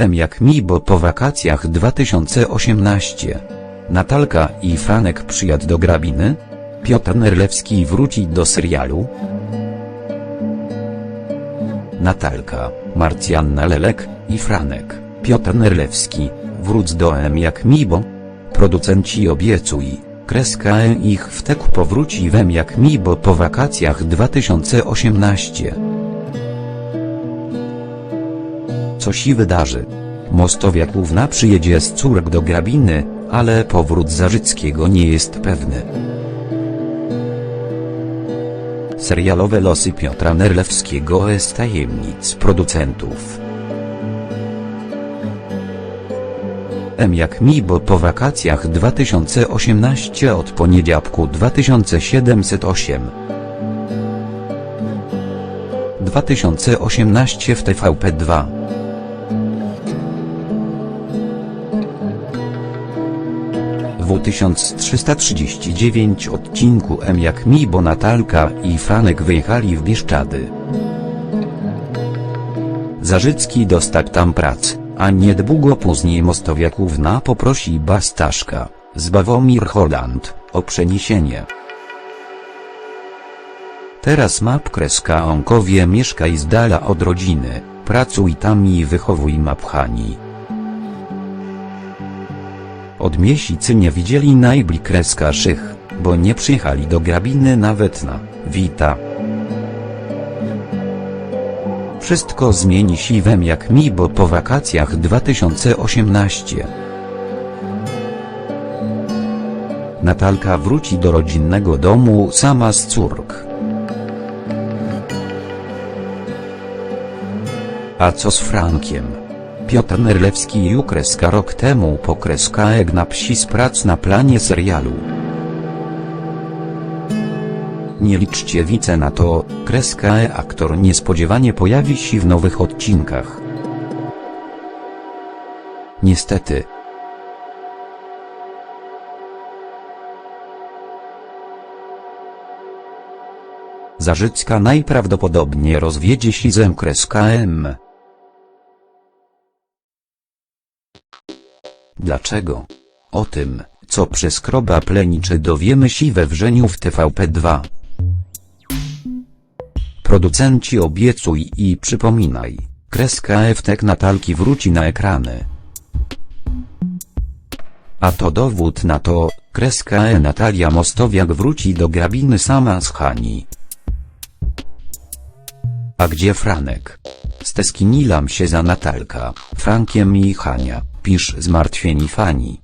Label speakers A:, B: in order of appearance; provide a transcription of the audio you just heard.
A: M jak mi bo po wakacjach 2018. Natalka i Franek przyjad do Grabiny? Piotr Nerlewski wróci do serialu? Natalka, Marcjanna Lelek i Franek, Piotr Nerlewski, wróć do M jak mi bo? Producenci obiecuj, kreska E ich wtek powróci w M jak mi bo po wakacjach 2018. Co się wydarzy? Mostowiakówna przyjedzie z córek do Grabiny, ale powrót Zarzyckiego nie jest pewny. Serialowe losy Piotra Nerlewskiego z tajemnic producentów. M jak mi bo po wakacjach 2018 od poniedziałku 2708 2018 w TVP2 W 1339 odcinku M jak mi bo Natalka i Franek wyjechali w Bieszczady. Zarzycki dostał tam prac, a niedługo później Mostowiakówna poprosi Bastaszka, z Bawomir Holland, o przeniesienie. Teraz map kreska Onkowie mieszkaj z dala od rodziny, pracuj tam i wychowuj mapchani. Od miesięcy nie widzieli najbli kreska szych, bo nie przyjechali do grabiny nawet na wita. Wszystko zmieni się wem jak mi bo po wakacjach 2018. Natalka wróci do rodzinnego domu sama z córk. A co z Frankiem? Piotr Nerlewski i Ukreska rok temu pokreska Egna psi z prac na planie serialu. Nie liczcie wice na to, kreska E aktor niespodziewanie pojawi się w nowych odcinkach. Niestety. Zarzycka najprawdopodobniej rozwiedzie się z kreska M. Dlaczego? O tym, co przez kroba pleniczy dowiemy się we wrzeniu w TVP2. Producenci obiecuj i przypominaj, kreska eftek Natalki wróci na ekrany. A to dowód na to, kreska E Natalia Mostowiak wróci do grabiny sama z Hani. A gdzie Franek? Steskinilam się za Natalka, Frankiem i Hania, pisz zmartwieni fani.